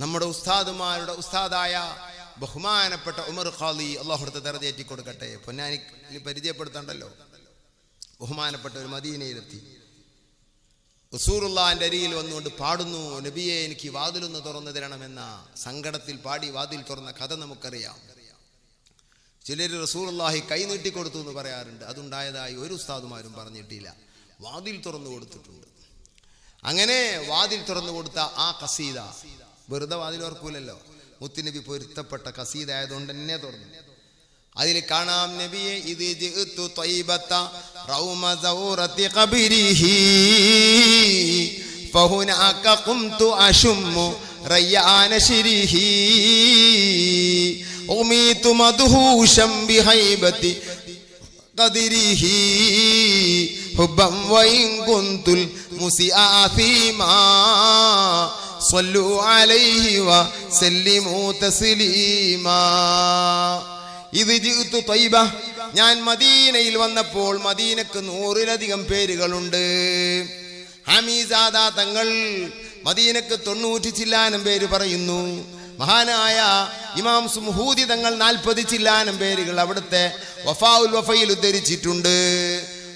നമ്മുടെ ഉസ്താദുമാരുടെ ഉസ്താദായ ബഹുമാനപ്പെട്ട ഉമർ ഖാലി അള്ളാഹുടുത്ത് തെറതേറ്റി കൊടുക്കട്ടെ പൊന്നാനി പരിചയപ്പെടുത്തണ്ടല്ലോ. ബഹുമാനപ്പെട്ട ഒരു മദീനയിലെത്തി. റസൂറുള്ളാന്റെ അരിയിൽ വന്നുകൊണ്ട് പാടുന്നു നബിയെ എനിക്ക് വാതിലൊന്ന് തുറന്നു തരണമെന്ന സങ്കടത്തിൽ പാടി വാതിൽ തുറന്ന കഥ നമുക്കറിയാം. ചിലർ റസൂറുള്ളാഹി കൈ നീട്ടിക്കൊടുത്തു എന്ന് പറയാറുണ്ട്. അതുണ്ടായതായി ഒരു ഉസ്താദുമാരും പറഞ്ഞിട്ടില്ല. വാതിൽ തുറന്നു കൊടുത്തിട്ടുണ്ട്. അങ്ങനെ വാതിൽ തുറന്നു കൊടുത്ത ആ കസീദ വെറുതെ വാതിൽ ഓർക്കൂലല്ലോ മുത്തുനബി പൊരുത്തപ്പെട്ട കസീദ ആയതുകൊണ്ട് തന്നെ തുറന്നു അതിൽ കാണാം നബിയെ ഇത് ജിഅ്തു ത്വയ്ബത്ത റൗമ സൗറത്തി ഖബരിഹി فهناك قمت أشم ريان شره أميت مدهوشا بهيبة قدره حبا وإن كنت المسيء آثيما സ്വല്ലു അലൈഹി വസല്ലിമു തസ്ലീമ ഇത് ജിത്തു തൈബ. ഞാൻ മദീനയിൽ വന്നപ്പോൾ മദീനക്ക് നൂറിലധികം പേരുകളുണ്ട്. ഹമീസാദ തങ്ങൾ മദീനക്ക് തൊണ്ണൂറ്റി ചില്ലാനം പേര് പറയുന്നു. മഹാനായ ഇമാം സുഹൂദി തങ്ങൾ നാൽപ്പത് ചില്ലാനം പേരുകൾ അവിടുത്തെ വഫാഉൽ വഫയിൽ ഉദ്ധരിച്ചിട്ടുണ്ട്.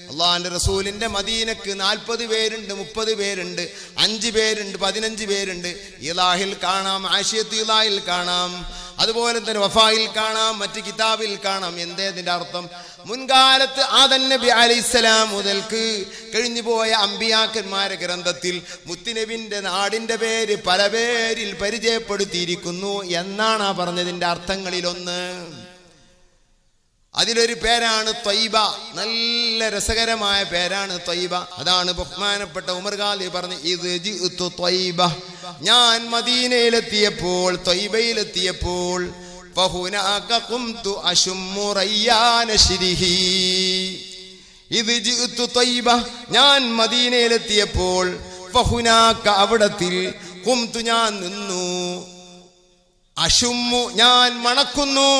അള്ളാഹിന്റെ റസൂലിന്റെ മദീനക്ക് നാൽപ്പത് പേരുണ്ട് മുപ്പത് പേരുണ്ട് അഞ്ച് പേരുണ്ട് പതിനഞ്ച് പേരുണ്ട്. ഇലാഹിൽ കാണാം ആഷിയത്ത് ഇലാഹിൽ കാണാം. അതുപോലെ തന്നെ വഫായിൽ കാണാം മറ്റ് കിതാബിൽ കാണാം. എന്തേ ഇതിന്റെ അർത്ഥം? മുൻകാലത്ത് ആദൻ നബി അലൈഹിസ്സലാം മുതൽക്ക് കഴിഞ്ഞു പോയ അമ്പിയാക്കന്മാരെ ഗ്രന്ഥത്തിൽ മുത്തുനബിന്റെ നാടിന്റെ പേര് പല പേരിൽ പരിചയപ്പെടുത്തിയിരിക്കുന്നു എന്നാണ് ആ പറഞ്ഞതിന്റെ അർത്ഥങ്ങളിൽ ഒന്ന് അതിലൊരു പേരാണ് ത്വയ്ബ നല്ല രസകരമായ പേരാണ് ത്വയ്ബ അതാണ് ബഹുമാനപ്പെട്ട ഉമർ ഖാലി പറഞ്ഞ് ഇത് ത്വയ്ബ ഞാൻ മദീനയിലെത്തിയപ്പോൾ ത്വയ്ബയിലെത്തിയപ്പോൾ ഇത് ത്വയ്ബ ഞാൻ മദീനയിലെത്തിയപ്പോൾ അവിടത്തിൽ കുംതു ഞാൻ നിന്നു. അഷുമ്മു ഞാൻ മണക്കുന്നു.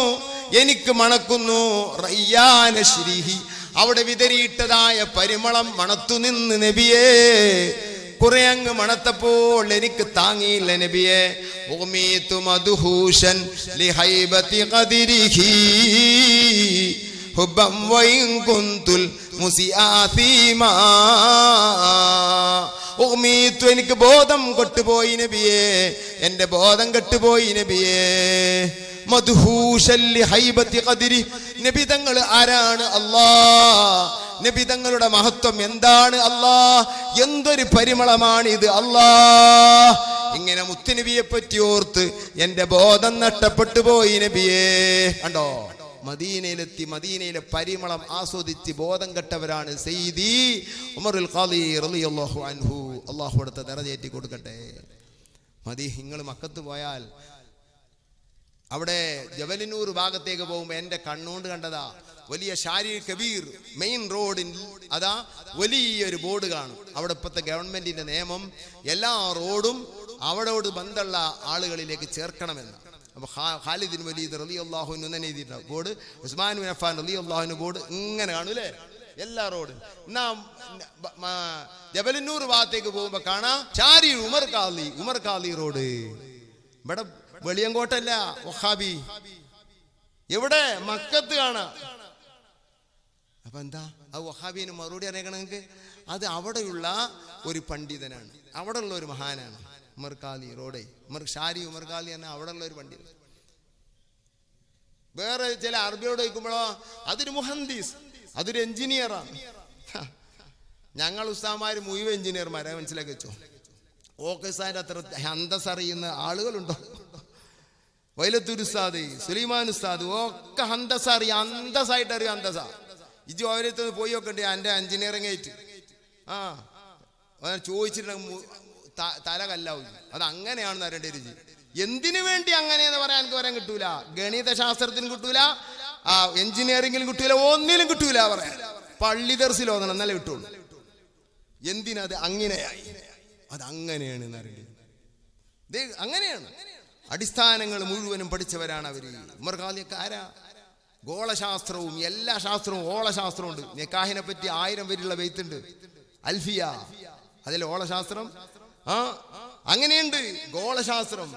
എനിക്ക് മണക്കുന്നു. റയ്യാന ശ്രീഹി. അവിടെ വിതറിയിട്ടതായ പരിമളം മണത്തു നിന്ന് നബിയേ. കുറെ അങ്ങ് മണത്തപ്പോൾ എനിക്ക് താങ്ങിയില്ല നബിയെ. ഉമീതു മധുഹൂഷൻ ലിഹൈബതി ഖദിരിഹി. ഹുബം വൈൻ കുന്തുൽ എനിക്ക് ബോധം കൊട്ടുപോയി നബിയേ. എന്റെ ബോധം കെട്ടുപോയി നബിയേ. മധുഹൂഷല്ലി ഹൈബത്തി ഖദിരി. നബി തങ്ങൾ ആരാണ് അല്ലാ? നബി തങ്ങളുടെ മഹത്വം എന്താണ് അല്ലാ? എന്തൊരു പരിമളമാണ് ഇത് അല്ലാ? ഇങ്ങനെ മുത്തുനബിയെ പറ്റി ഓർത്ത് എന്റെ ബോധം നഷ്ടപ്പെട്ടു പോയി നബിയേ. കണ്ടോ? മദീനയിലെത്തി മദീനയിലെ പരിമളം ആസ്വദിച്ച് ബോധം കെട്ടവരാണ് സെയ്ദി ഉമറുൽ ഖാദി റളിയല്ലാഹു അൻഹു. അള്ളാഹു അടുത്ത നിറചേറ്റി കൊടുക്കട്ടെ. മതി നിങ്ങൾ മക്കത്ത് പോയാൽ അവിടെ ജവലിനൂർ ഭാഗത്തേക്ക് പോകുമ്പോൾ എന്റെ കണ്ണുകൊണ്ട് കണ്ടതാ വലിയ ഷാരി കബീർ മെയിൻ റോഡിൽ അതാ വലിയൊരു ബോർഡ് കാണും. അവിടെ ഇപ്പോഴത്തെ ഗവൺമെന്റിന്റെ നിയമം എല്ലാ റോഡും അവിടോട് ബന്ധമുള്ള ആളുകളിലേക്ക് ചേർക്കണമെന്ന്. അപ്പൊ ഖാലിദിൻ വലീദ് റലി അള്ളാഹുവിന് തന്നെ എഴുതിയിട്ടുണ്ട് ബോർഡ് ഉസ്മാൻ അഫാൻ റലി അള്ളാഹുവിന് ബോർഡ് ഇങ്ങനെ കാണും അല്ലേ? എല്ലാ റോഡും. എന്നാ ജബലിന്നൂർ ഭാഗത്തേക്ക് പോകുമ്പോ കാണാം ചാരി ഉമർ കാലി ഉമർ കാലി റോഡ്. ഇവിടെ വെളിയങ്കോട്ടല്ല വഹാബി. എവിടെ? മക്കത്ത് ആണ്. അപ്പൊ എന്താ? ആ വഹാബിന് മറുപടി അറിയിക്കണം നിങ്ങൾക്ക്? അത് അവിടെയുള്ള ഒരു പണ്ഡിതനാണ്. അവിടെയുള്ള ഒരു മഹാനാണ്. ഉമർ റോഡെ. ഷാരി ഉമർകാലി എന്ന അവിടെയുള്ള ഒരു പണ്ഡിതൻ. വേറെ ചില അറബിയോട് ചോദിക്കുമ്പോഴോ അതൊരു മുഹന്ദീസ് അതൊരു എഞ്ചിനീയറാണ്. ഞങ്ങൾ ഉസ്താമാര് മുഴുവൻ എഞ്ചിനീയർമാരെ മനസ്സിലാക്കി വെച്ചോ? ഓക്കസാന്റെ അത്ര അന്തസ് അറിയുന്ന ആളുകളുണ്ടോ? വൈലത്തൂർ ഉസ്താദ് സുലൈമാൻ ഉസ്താദ് ഒക്കെ ഹന്തസ് അറിയാം. അന്തസ്സായിട്ട് അറിയാം അന്തസ ഇജ് ഓരോരുത്തർ പോയി നോക്കണ്ടേ എന്റെ എഞ്ചിനീയറിംഗ് ആയിട്ട്. ആ. ചോദിച്ചിട്ടുണ്ട് ചോദിച്ചിട്ടുണ്ടെങ്കിൽ തല കല്ലാവും അത് അങ്ങനെയാണെന്ന് അറിയേണ്ട രുചി എന്തിനു വേണ്ടി അങ്ങനെയെന്ന് പറയാൻ എനിക്ക് പറയാൻ കിട്ടൂല. ഗണിത ശാസ്ത്രത്തിനും കിട്ടൂല. ആ എഞ്ചിനീയറിംഗിലും കിട്ടൂല. ഒന്നിലും കിട്ടൂല പറയാൻ. പള്ളി ദർസിൽ ഓതണം എന്നല്ലേ കിട്ടുള്ളൂ. എന്തിനത് അങ്ങനെയായി? അത് അങ്ങനെയാണ് എന്ന് അറിയേണ്ടത് ദേ അങ്ങനെയാണ്. അടിസ്ഥാനങ്ങൾ മുഴുവനും പഠിച്ചവരാണ് അവർ ഉമർഖാലിയക്കാരാ ഗോളശാസ്ത്രവും എല്ലാ ശാസ്ത്രവും ഓളശാസ്ത്രവും ഉണ്ട് നിക്കാഹിനെ പറ്റി ആയിരം പേരുള്ള വെയ്ത്തുണ്ട് അൽഫിയ. അതിൽ ഓളശാസ്ത്രം. ആ അങ്ങനെയുണ്ട്. ഗോളശാസ്ത്രം.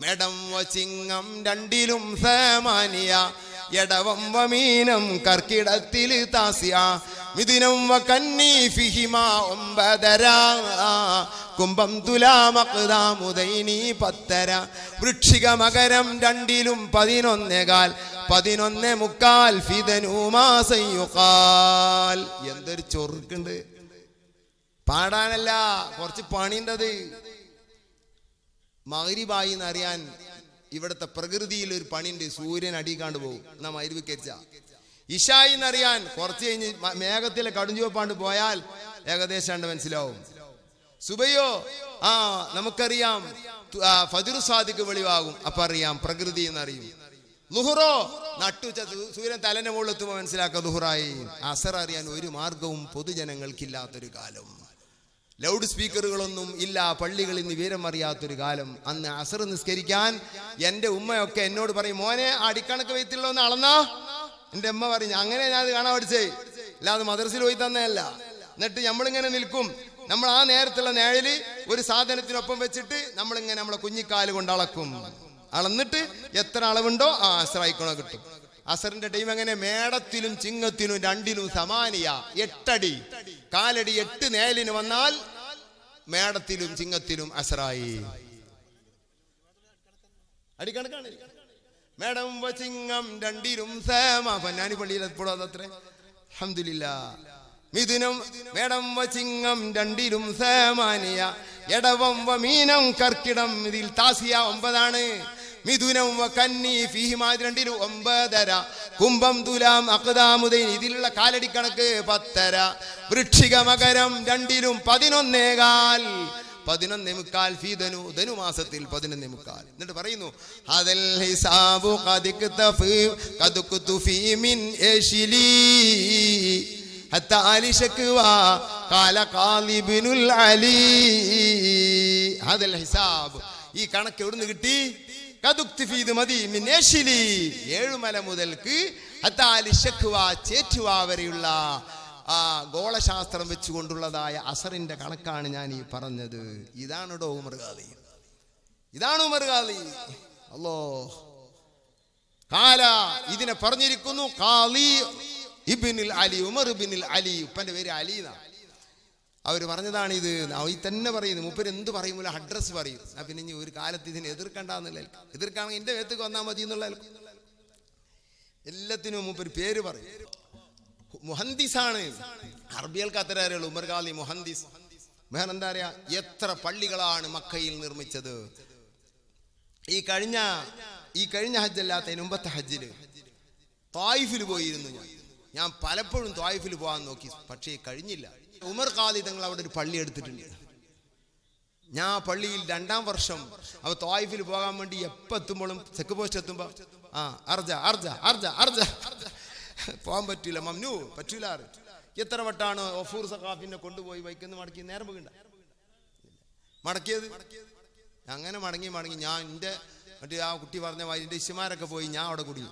മേഡം വചിങ്ങം രണ്ടിലും സമാനിയ. എടവം വമീനം കർക്കിടത്തിൽ താസിയ. മിഥുനം വ കന്നി ഫിഹിമ ഒമ്പതര. കുംഭം തുലാമക്താമുദൈനി പത്തര. വൃക്ഷിക മകരം രണ്ടിലും പതിനൊന്നേകാൽ പതിനൊന്നേ മുക്കാൽ ഫിതനുമാസയുക്കാൽ എന്തൊരു ചൊറുക്കുണ്ട്. പാടാനല്ല കുറച്ച് പണിണ്ടത്. മകരിബായി എന്നറിയാൻ ഇവിടുത്തെ പ്രകൃതിയിൽ ഒരു പണിയുണ്ട്. സൂര്യൻ അടിക്കാണ്ട് പോകും എന്നാ മരുവിക്കരിച്ച ഇഷായി എന്നറിയാൻ കുറച്ച് കഴിഞ്ഞ് മേഘത്തിലെ കടുഞ്ചുവപ്പാണ്ട് പോയാൽ ഏകദേശം മനസ്സിലാവും. സുബയോ ആ നമുക്കറിയാം ഫജ്റു സാദിക്ക് വെളിവാകും. അപ്പൊ അറിയാം പ്രകൃതി എന്നറിയും. ലുഹുറോ നട്ടുച്ച സൂര്യൻ തലന്റെ മനസ്സിലാക്കാം മനസ്സിലാക്കുക ലുഹുറായി. അസർ അറിയാൻ ഒരു മാർഗവും പൊതുജനങ്ങൾക്കില്ലാത്തൊരു കാലം. ലൗഡ് സ്പീക്കറുകളൊന്നും ഇല്ല. പള്ളികളിൽ നിന്ന് വീരമറിയാത്തൊരു കാലം. അന്ന് അസർ നിസ്കരിക്കാൻ എന്റെ ഉമ്മയൊക്കെ എന്നോട് പറയും മോനെ അടിക്കണക്ക് വെയത്തിലുള്ള ഒന്ന് അളന്നാ. എന്റെ അമ്മ പറഞ്ഞു അങ്ങനെ ഞാൻ അത് കാണാൻ പഠിച്ചേ. അല്ലാതെ മദർസിൽ പോയി തന്നെയല്ല. എന്നിട്ട് നമ്മളിങ്ങനെ നിൽക്കും. നമ്മൾ ആ നേരത്തുള്ള നേഴിൽ ഒരു സാധനത്തിനൊപ്പം വെച്ചിട്ട് നമ്മളിങ്ങനെ നമ്മളെ കുഞ്ഞിക്കാൽ കൊണ്ട് അളക്കും. അളന്നിട്ട് എത്ര അളവുണ്ടോ ആ അസറായിക്കോണ കിട്ടും. അസറിന്റെ ടൈം എങ്ങനെ? മേടത്തിലും ചിങ്ങത്തിനും രണ്ടിലും സമാനിയ. എട്ടടി. കാലടി എട്ട് നേലിന് വന്നാൽ മേടത്തിലും ചിങ്ങത്തിലും അസറായി. അടിക്കണക്കാണ് മേടം ചിങ്ങം രണ്ടിലും സേമ. പൊന്നാനി പള്ളിയിൽ എപ്പോഴും അതത്രേ അഹമ്മദില്ല മിഥുനം മേടം ചിങ്ങം രണ്ടിലും സേമാനിയ എടവം മീനം കർക്കിടം. ഇതിൽ താസിയ ഒമ്പതാണ്. മിഥുനം കന്നി ഫിഹിമാത് രണ്ടിലും ഒമ്പതര. കുംഭം തുലാം അക്താമുദൈൻ ഇതിലുള്ള കാലടി കണക്ക് പത്തര. വൃക്ഷിക മകരം രണ്ടിലും പതിനൊന്നേകാൽ പതിനൊന്നേ മുക്കാൽ ഫീതനു ധനു മാസത്തിൽ പതിനൊന്നേ മുക്കാൽ. എന്നിട്ട് പറയുന്നു അതൽ ഹിസാബു മിൻ യശിലി ഹത്ത അലി ശക്വാ ഖാല ഖാലിബിനുൽ അലി. ഹദൽ ഹിസാബ്. ഈ കണക്ക് എവിടുന്ന് കിട്ടി? ഏഴുമല മുതൽക്ക് വരെയുള്ള ആ ഗോളശാസ്ത്രം വെച്ചുകൊണ്ടുള്ളതായ അസറിന്റെ കണക്കാണ് ഞാൻ ഈ പറഞ്ഞത്. ഇതാണോ ഉമർഗാദി ഇതാണ് ഉമർഗാദി അല്ലോ കാല ഇതിനെ പറഞ്ഞിരിക്കുന്നു കാലി ഇബിനിൽ അലി ഉമർ ഇബിനിൽ അലി. ഉപ്പന്റെ പേര് അലി എന്നാ അവർ പറഞ്ഞതാണ് ഇത് ഈ തന്നെ പറയുന്നു. മുപ്പര് എന്ത് പറയുമ്പോൾ അഡ്രസ്സ് പറയും. ആ പിന്നെ ഇനി ഒരു കാലത്ത് ഇതിനെ എതിർക്കണ്ടെന്നുള്ള എതിർക്കാണെങ്കിൽ എന്റെ വേത്തേക്ക് വന്നാൽ മതി എന്നുള്ള എല്ലാത്തിനും മുപ്പര് പേര് പറയും. മുഹന്ദിസാണ്. അറബികൾക്ക് അത്ര അറിയുള്ളൂ ഉമർ ഖാലി മുഹന്ദിസ്. വേറെ എന്താ പറയാ എത്ര പള്ളികളാണ് മക്കയിൽ നിർമ്മിച്ചത്. ഈ കഴിഞ്ഞ ഈ കഴിഞ്ഞ ഹജ്ജ് അല്ലാത്തതിന് മുമ്പത്തെ ഹജ്ജിൽ തായിഫിൽ പോയിരുന്നു ഞാൻ. ഞാൻ പലപ്പോഴും തായിഫിൽ പോകാൻ നോക്കി. പക്ഷേ കഴിഞ്ഞില്ല. ഉമർ ഖാലി തങ്ങൾ അവിടെ ഒരു പള്ളി എടുത്തിട്ടുണ്ട്. ഞാൻ പള്ളിയിൽ രണ്ടാം വർഷം അവ തായിഫിൽ പോകാൻ വേണ്ടി എപ്പോൾ എത്തുമ്പോഴും ചെക്ക് പോസ്റ്റ് എത്തുമ്പോൾ ആ അർജ അർജ അർജ അർജ. പോകാൻ പറ്റൂല മമ്നു പറ്റൂല എത്ര വട്ടാണ് ഒഫൂർ സഖാഫിനെ കൊണ്ടുപോയി വൈക്കുന്ന മടക്കി? നേരം പോകണ്ട മടക്കിയത്? അങ്ങനെ മടങ്ങി മടങ്ങി. ഞാൻ എന്റെ മറ്റേ ആ കുട്ടി പറഞ്ഞ എന്റെ ഇശുമാരൊക്കെ പോയി ഞാൻ അവിടെ കുടുങ്ങി.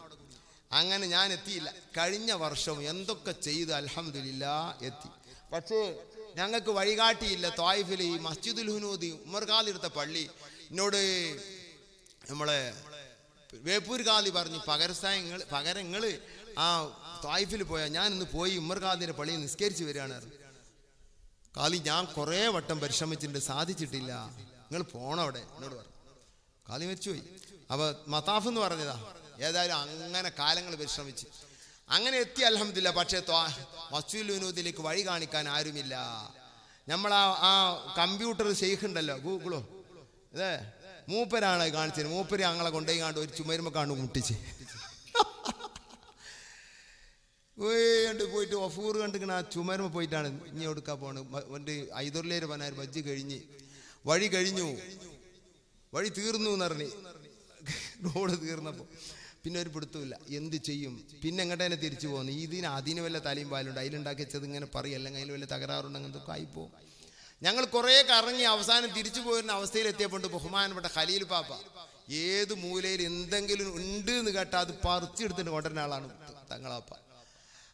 അങ്ങനെ ഞാൻ എത്തിയില്ല. കഴിഞ്ഞ വർഷം എന്തൊക്കെ ചെയ്ത് അലഹമില്ല എത്തി. പക്ഷേ ഞങ്ങൾക്ക് വഴികാട്ടിയില്ല. തായിഫിൽ ഈ മസ്ജിദുൽ ഹുനൂദി എടുത്ത പള്ളി. എന്നോട് നമ്മളെ വേപ്പൂർ ഖാലി പറഞ്ഞു പകരസ്ഥാൻ പകരങ്ങൾ പകരം ആ തായിഫിൽ പോയാൽ ഞാൻ ഇന്ന് പോയി ഉമർ ഖാദിന്റെ പള്ളിയിൽ നിസ്കരിച്ച് വരികയാണ്. കാലി ഞാൻ കുറേ വട്ടം പരിശ്രമിച്ചിട്ടുണ്ട് സാധിച്ചിട്ടില്ല. നിങ്ങൾ അവിടെ എന്നോട് പറഞ്ഞു. കാലി മരിച്ചുപോയി. അപ്പൊ മതാഫ് എന്ന് പറഞ്ഞതാ. ഏതായാലും അങ്ങനെ കാലങ്ങൾ പരിശ്രമിച്ച്. അങ്ങനെ എത്തി അലഹമില്ല പക്ഷേ വിനോദിലേക്ക് വഴി കാണിക്കാൻ ആരുമില്ല. നമ്മൾ ആ ആ കമ്പ്യൂട്ടർ ഷെയ്ഖ് ഉണ്ടല്ലോ ഗൂഗിളോ. അതേ മൂപ്പരാണ് കാണിച്ചത്. മൂപ്പര് ഞങ്ങളെ കൊണ്ടുപോയി കാണ്ട് ഒരു ചുമരുമ്പ കാണ്ട് മുട്ടിച്ച്. കണ്ട് പോയിട്ട് ഒഫൂർ കണ്ടിങ്ങനെ ആ ചുമരുമ പോയിട്ടാണ് ഇനി എടുക്കാൻ പോണ്. എന്റെ ഐദുർലേര് പറഞ്ഞ ബജ്ജ് കഴിഞ്ഞ്. വഴി കഴിഞ്ഞു. വഴി തീർന്നു എന്ന് റോഡ് തീർന്നപ്പോൾ പിന്നെ ഒരു പിടുത്തമില്ല എന്ത് ചെയ്യും? പിന്നെ എങ്ങോട്ട് തന്നെ തിരിച്ചു പോകുന്നു? ഇതിന് അതിന് വല്ല തലയും പാലുണ്ട് അതിലുണ്ടാക്കി വെച്ചത് ഇങ്ങനെ പറയും. അല്ലെങ്കിൽ അതിൽ വല്ല തകരാറുണ്ട്. അങ്ങനത്തെ ആയിപ്പോവും. ഞങ്ങൾ കുറേ കറങ്ങി അവസാനം തിരിച്ചു പോയിരുന്ന അവസ്ഥയിൽ ബഹുമാനപ്പെട്ട ഖലീൽ പാപ്പ. ഏത് മൂലയിൽ എന്തെങ്കിലും ഉണ്ട് എന്ന് കേട്ടാൽ അത് പറിച്ചെടുത്തിട്ട് കൊണ്ടുവരുന്ന ആളാണ് തങ്ങളാപ്പ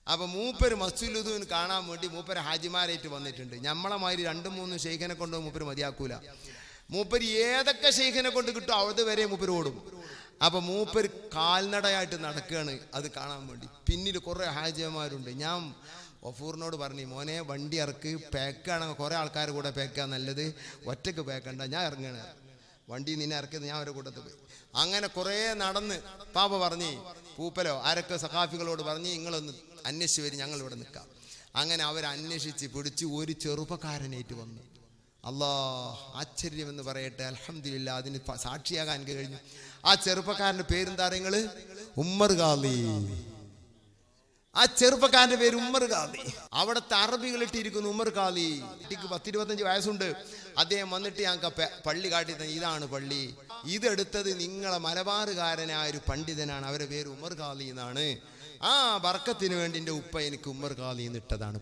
അപ്പൊ മൂപ്പര് മസ്ജിദുദ്ദീൻ കാണാൻ വേണ്ടി മൂപ്പര് ഹാജിമാരായിട്ട് വന്നിട്ടുണ്ട്. നമ്മളെ മാതിരി രണ്ടും മൂന്നും ഷെയ്ഖിനെ കൊണ്ട് മൂപ്പര് മതിയാക്കൂല. മൂപ്പര് ഏതൊക്കെ ഷെയ്ഖിനെ കൊണ്ട് കിട്ടും അവിടെ വരെ മൂപ്പര് ഓടും. അപ്പൊ മൂപ്പർ കാൽനടയായിട്ട് നടക്കുകയാണ് അത് കാണാൻ വേണ്ടി. പിന്നിൽ കുറെ ഹാജിയന്മാരുണ്ട് ഞാൻ ഒഫൂറിനോട് പറഞ്ഞു മോനെ വണ്ടി ഇറക്ക് പാക്കാണെങ്കിൽ കുറെ ആൾക്കാർ കൂടെ പാക്കാ നല്ലത്. ഒറ്റയ്ക്ക് പാക്കണ്ട ഞാൻ ഇറങ്ങണ. വണ്ടി നിന്നെ ഇറക്കിയത് ഞാൻ അവരെ കൂട്ടത്തിൽ പോയി. അങ്ങനെ കുറേ നടന്ന് പാപ്പ പറഞ്ഞു പൂപ്പലോ ആരൊക്കെ സഖാഫികളോട് പറഞ്ഞ് നിങ്ങളൊന്ന് അന്വേഷിച്ച് വരും ഞങ്ങൾ ഇവിടെ നിൽക്കാം. അങ്ങനെ അവർ അന്വേഷിച്ച് പിടിച്ച് ഒരു ചെറുപ്പക്കാരനേറ്റ് വന്നു. അല്ലാ ആശ്ചര്യമെന്ന് പറയട്ടെ അലഹമില്ല അതിന് സാക്ഷിയാകാൻ കഴിഞ്ഞു. ആ ചെറുപ്പക്കാരന്റെ പേരെന്താ നിങ്ങൾ? ഉമ്മർ ഗാലി ആ ചെറുപ്പക്കാരന്റെ പേര് ഉമ്മർ ഖാദി. അവിടുത്തെ അറബികൾ ഇട്ടിരിക്കുന്നു ഉമ്മർ ഖാദി. കുട്ടിക്ക് പത്തിരുപത്തഞ്ച് വയസ്സുണ്ട്. അദ്ദേഹം വന്നിട്ട് ഞങ്ങൾക്ക് പള്ളി കാട്ടി തന്നെ ഇതാണ് പള്ളി. ഇതെടുത്തത് നിങ്ങളെ മലബാറുകാരനായ ഒരു പണ്ഡിതനാണ്. അവരുടെ പേര് ഉമ്മർ ഖാദി എന്നാണ്. ആ ബർക്കത്തിന് വേണ്ടി എന്റെ ഉപ്പ എനിക്ക് ഉമ്മർ ഖാദി എന്നിട്ടതാണ്